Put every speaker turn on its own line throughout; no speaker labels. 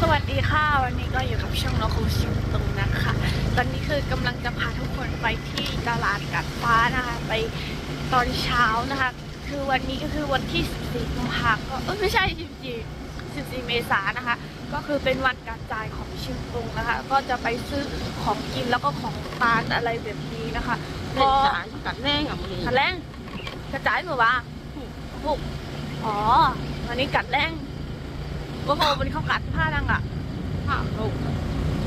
สวัสดีค่ะ วันนี้ก็อยู่กับช่องนกคูชิงตุงนะคะ ตอนนี้คือกำลังจะพาทุกคนไปที่ตลาดกัดฟ้านะคะ ไปตอนเช้านะคะ คือวันนี้ก็คือวันที่ 14กุมภาพันธ์ก็เอ้ยไม่ใช่ 14 14 เมษายนนะคะ ก็คือเป็นวันการจ่ายของเชียงตุงนะคะ ก็จะไปซื้อของกินแล้วก็ของทานอะไรแบบนี้นะคะ
เล่
ก็
นสายกัดแน่งอะมึง
กัดแรงกระจายมือวะถูกอ๋อวันนี้กัดแรง โอ้โหวันนี้เขากัดผ้าดังอะ
ผ้าลูก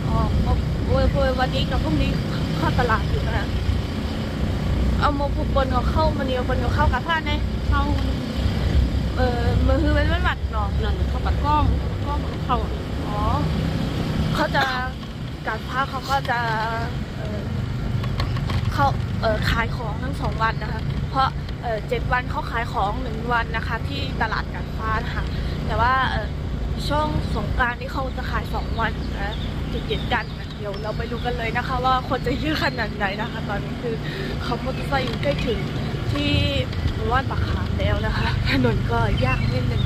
อ๋อโอ้ยโอ้ยวันนี้กับพรุ่งนี้เข้าตลาดอยู่นะเอามาผูกบนกับเข้ามาเนียวบนกับเข้ากับผ้าไง
เข้า
เออมือคือเป็นมันหมัดเนาะ
นั่นเขากัดก้อมก้อมเข้า
อ๋อเขาจะกัดผ้าเขาก็จะเออเขาเออขายของทั้งสองวันนะคะ เพราะเออเจ็ดวันเขาขายของหนึ่งวันนะคะ ที่ตลาดกัดฟ้านะคะแต่ว่าเออ ช่วงสงการนี่เขาจะขายสองวันนะติดติดๆกันนะเดี๋ยวเราไปดูกันเลยนะคะ ว่าคนจะเยอะขนาดไหนนะคะ ตอนนี้คือเขามอเตอร์ไซค์อยู่ใกล้ถึงที่หมู่บ้านปากขามแล้วนะคะถนนก็ยากนิดนึง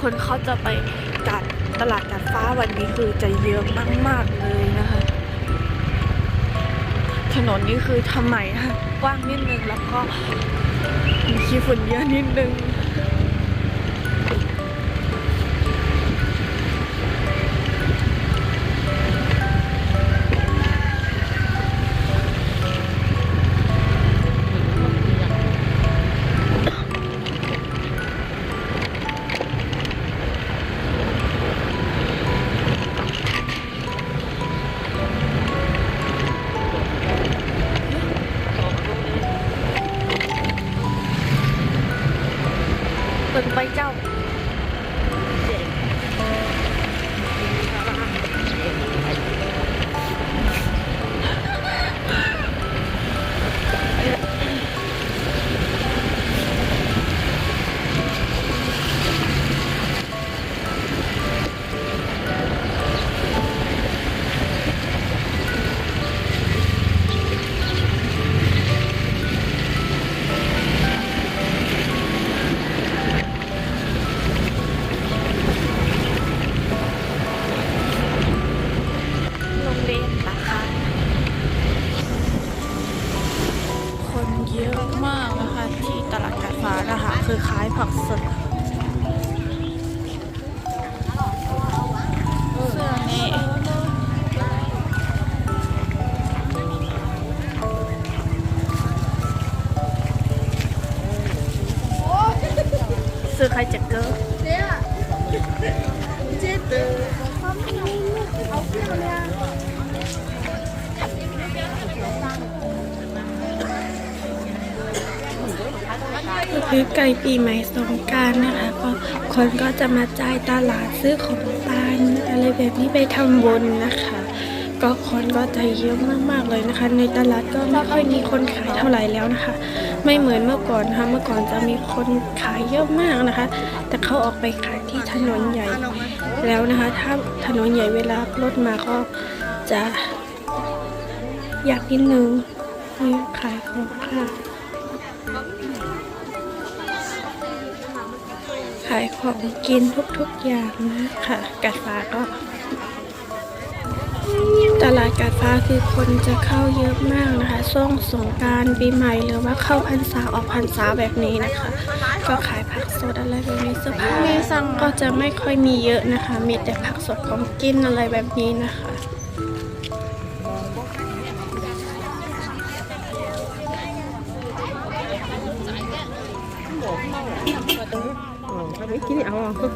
คนเขาจะไปกัดตลาดกัดฟ้าวันนี้คือจะเยอะมากๆเลย นะคะถนนนี่คือทำไมกว้างนิดนึงแล้วก็มีขี้ฝุ่นเยอะนิดนึง เปิ ก็คือใก
ล้ปีใหม่สงการนะคะก็คนก็จะมาจ่ายตลาดซื้อของตานอะไรแบบนี้ไปทำบุญนะคะ ก็คนก็จะเยอะมากๆเลยนะคะ ในตลาดก็ไม่ค่อยมีคนขายเท่าไหร่แล้วนะคะ ไม่เหมือนเมื่อก่อนนะคะเมื่อก่อนจะมีคนขายเยอะมากนะคะ แต่เขาออกไปขายที่ถนนใหญ่แล้วนะคะ ถ้าถนนใหญ่เวลารถมาก็จะอยากนิดนึงนี่ขายของค่ะ ขายของกินทุกๆอย่างนะคะกัดฟ้าก็ ตลาดกัดฟ้าคือคนจะเข้าเยอะมากนะคะช่วงสงการปีใหม่หรือว่าเข้าพรรษาออกพรรษาแบบนี้นะคะ ก็ขายผักสดอะไรแบบนี้เสื้อผ้าก็จะไม่ค่อยมีเยอะนะคะ มีแต่ผักสดของกินอะไรแบบนี้นะคะ
mấy ký đi ao không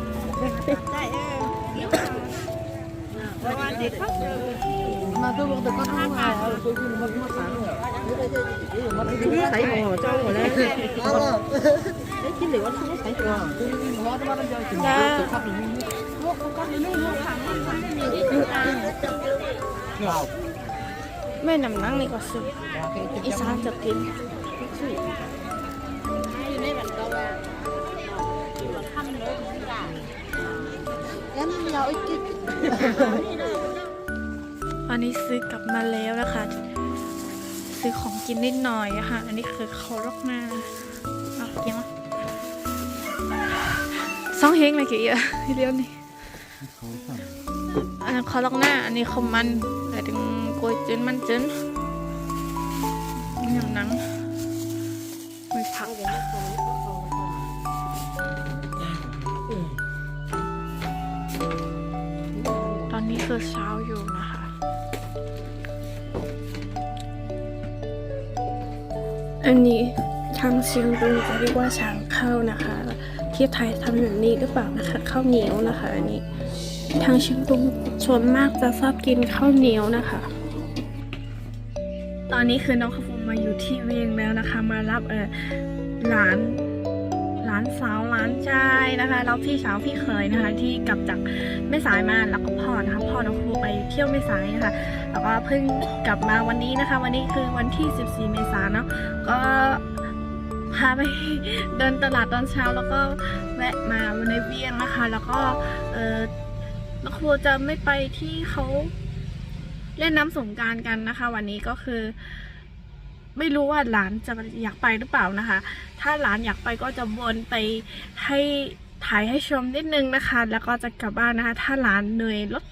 mà tôi cũng được có tháng ngày rồi tôi cũng mất mất
tháng thấy hồ cho hồ lên đấy chứ liệu nó không thấy hồ
dạ
mấy năm nắng này
có sự. Ít sáng chập kín. นี่ก็ซื้ออีสานจะกิน
em nhau ít ít
อันนี้ซื้อกลับมาแล้วนะคะ ซื้อของกินนิดหน่อยอะค่ะ อันนี้คือเขาลอกหน้าเนาะกินมั้ยสองเฮงเลยกี่อะเรียวนี่อันนั้เขาลอกหน้า อันนี้ขมันแต่ถึงกลวยจืนมันจืนอย่างหนังไม่พัก คือเช้าอยู่นะคะ
อันนี้ทางเชียงตุงจะเรียกว่าช้างเข้านะคะที่ไทยทำแบบนี้หรือเปล่านะคะข้าวเหนียวนะคะอันนี้ทางเชียงตุงส่วนมากจะชอบกินข้าวเหนียวนะคะ ตอนนี้คือน้องขฟูมาอยู่ที่เวียงแล้วนะคะ มารับเออหลาน หลานสาวหลานชายนะคะแล้วพี่สาวพี่เคยนะคะ ที่กลับจากแม่สายมาแล้วก็พ่อนะคะพ่อน้องขฟูไปเที่ยวแม่สายนะคะแล้วก็เพิ่งกลับมาวันนี้นะคะ วันนี้คือวันที่ 14 เมษายนเนาะก็พาไปเดินตลาดตอนเช้าแล้วก็แวะมาในเวียงนะคะ แล้วก็เออน้องครูจะไม่ไปที่เขาเล่นน้ำสงการกันนะคะ วันนี้ก็คือ ไม่รู้ว่าหลานจะอยากไปหรือเปล่านะคะ ถ้าหลานอยากไปก็จะวนไปให้ถ่ายให้ชมนิดนึงนะคะ แล้วก็จะกลับบ้านนะคะ ถ้าหลานเหนื่อยรถ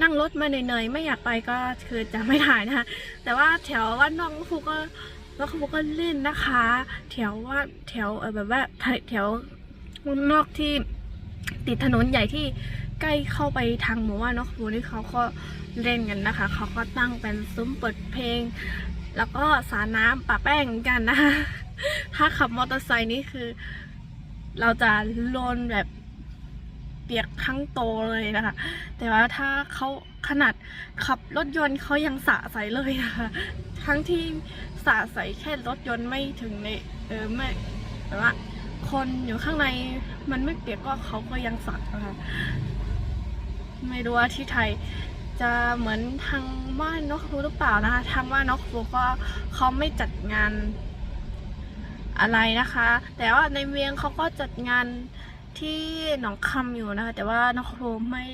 นั่งรถมาเหนื่อยๆไม่อยากไปก็คือจะไม่ถ่ายนะคะ แต่ว่าแถวว่าน้องฟูก็น้องฟูก็เล่นนะคะ แถวว่าแถวแบบว่าแถวมืองนอกที่ติดถนนใหญ่ที่ใกล้เข้าไปทางหมู่ว่านน้องฟูนี่เขาก็เล่นกันนะคะ เขาก็ตั้งเป็นซุ้มเปิดเพลง แล้วก็สาน้ำปะแป้งกันนะคะถ้าขับมอเตอร์ไซค์นี่คือ เราจะโลนแบบเปียกทั้งโตเลยนะคะ แต่ว่าถ้าเขาขนาดขับรถยนต์เขายังสะใสเลยนะคะ ทั้งที่สะใสแค่รถยนต์ไม่ถึงในเออไม่แต่ว่าคนอยู่ข้างในมันไม่เปียกก็เขาก็ยังสะนะคะ ไม่รู้ว่าที่ไทย จะเหมือนทางบ้านนกครูหรือเปล่านะคะทางบ้านนกครูก็เขาไม่จัดงานอะไรนะคะ แต่ว่าในเวียงเขาก็จัดงานที่หนองคำอยู่นะคะ แต่ว่าน้องโครูไม่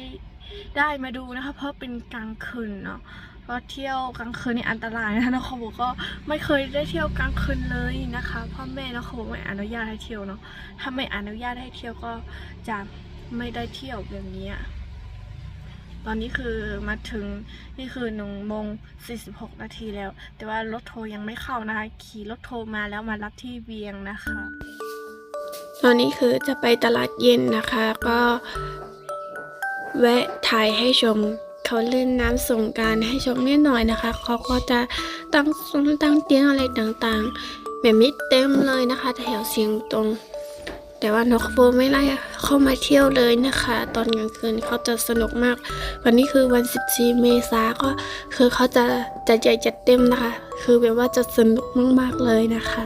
ได้มาดูนะคะ เพราะเป็นกลางคืนเนาะเพราะเที่ยวกลางคืนนี่อันตรายนะคะน้องโครก็ไม่เคยได้เที่ยวกลางคืนเลยนะคะพ่อแม่น้องโครไม่อนุญาตให้เที่ยวเนาะถ้าไม่อนุญาตให้เที่ยวก็จะไม่ได้เที่ยวแบบนี้ ตอนนี้คือมาถึงนี่คือหนึ่งโมงสี่สิบหกนาทีแล้ว แต่ว่ารถโทรยังไม่เข้านะคะ ขี่รถโทรมาแล้วมารับที่เวียงนะคะ ตอนนี้คือจะไปตลาดเย็นนะคะ ก็แวะถ่ายให้ชมเขาเล่นน้ำสงการให้ชมนิดหน่อยนะคะ เขาก็จะตั้งซุ้มตั้งเตียงอะไรต่างๆ แบบนี้เต็มเลยนะคะ แถวเสียงตรง แต่ว่านกโฟไม่ไล่เข้ามาเที่ยวเลยนะคะ ตอนกลางคืนเขาจะสนุกมาก วันนี้คือวัน 14 เมษาก็คือเขาจะจะใหญ่จัดเต็มนะคะ คือแบบว่าจะสนุกมากๆเลยนะคะ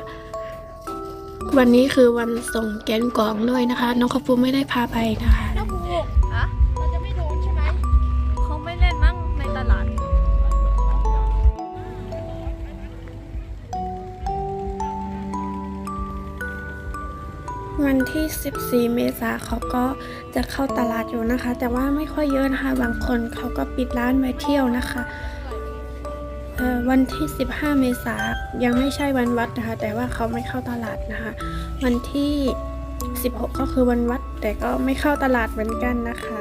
วันนี้คือวันส่งแกนกล่องด้วยนะคะ น้องขฟูไม่ได้พาไปนะคะ วันที่ 14 เมษาเขาก็จะเข้าตลาดอยู่นะคะ แต่ว่าไม่ค่อยเยอะนะคะบางคนเขาก็ปิดร้านไว้เที่ยวนะคะวันที่ 15 เมษายังไม่ใช่วันวัดนะคะ แต่ว่าเขาไม่เข้าตลาดนะคะ วันที่ 16 ก็คือวันวัด แต่ก็ไม่เข้าตลาดเหมือนกันนะคะ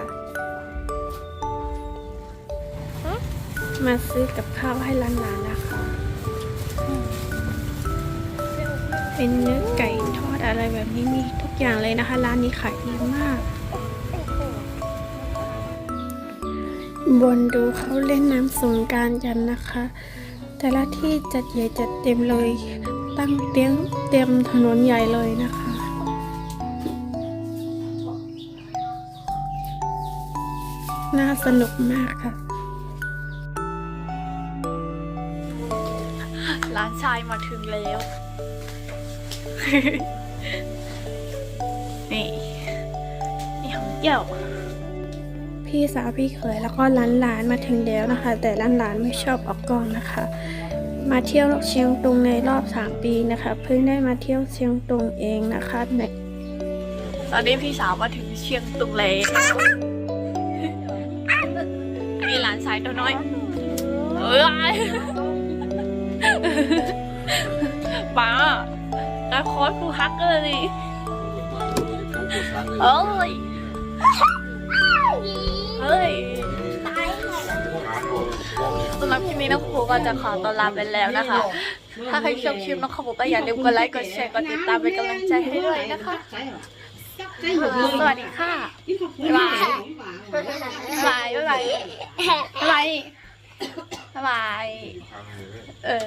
มาซื้อกับข้าวให้ร้านๆนะคะ เป็นเนื้อไก่ทอด อะไรแบบนี้มีทุกอย่างเลยนะคะ ร้านนี้ขายดีมาก บนดูเขาเล่นน้ำสงการกันนะคะ แต่ละที่จัดใหญ่จัดเต็มเลย ตั้งเตียงเต็มถนนใหญ่เลยนะคะ น่าสนุกมากค่ะ
ร้านชายมาถึงแล้ว นี่นี่ของเดี่ยว
พี่สาวพี่เขยแล้วก็หลานๆมาถึงแล้วนะคะ แต่หลานๆไม่ชอบออกกล้องนะคะ มาเที่ยวเชียงตุงในรอบ 3 ปีนะคะ เพิ่งได้มาเที่ยวเชียงตุงเองนะคะใน
ตอนนี้พี่สาวมาถึงเชียงตุงแล้วมีหลานสายตัวน้อยเอ้ยป้าการคอสกูฮักเลย เอ้ยเฮ้ยสำหรับคลิปนี้น้องครูก็จะขอตัวลาไปแล้วนะคะ ถ้าใครชอบคลิปน้องครูก็อย่าลืมกดไลค์ กดแชร์ กดติดตามเป็นกำลังใจให้ด้วยนะคะ สวัสดีค่ะ บ๊ายบาย บ๊ายบาย บ๊ายบาย บ๊ายบายบ๊ายบายเออ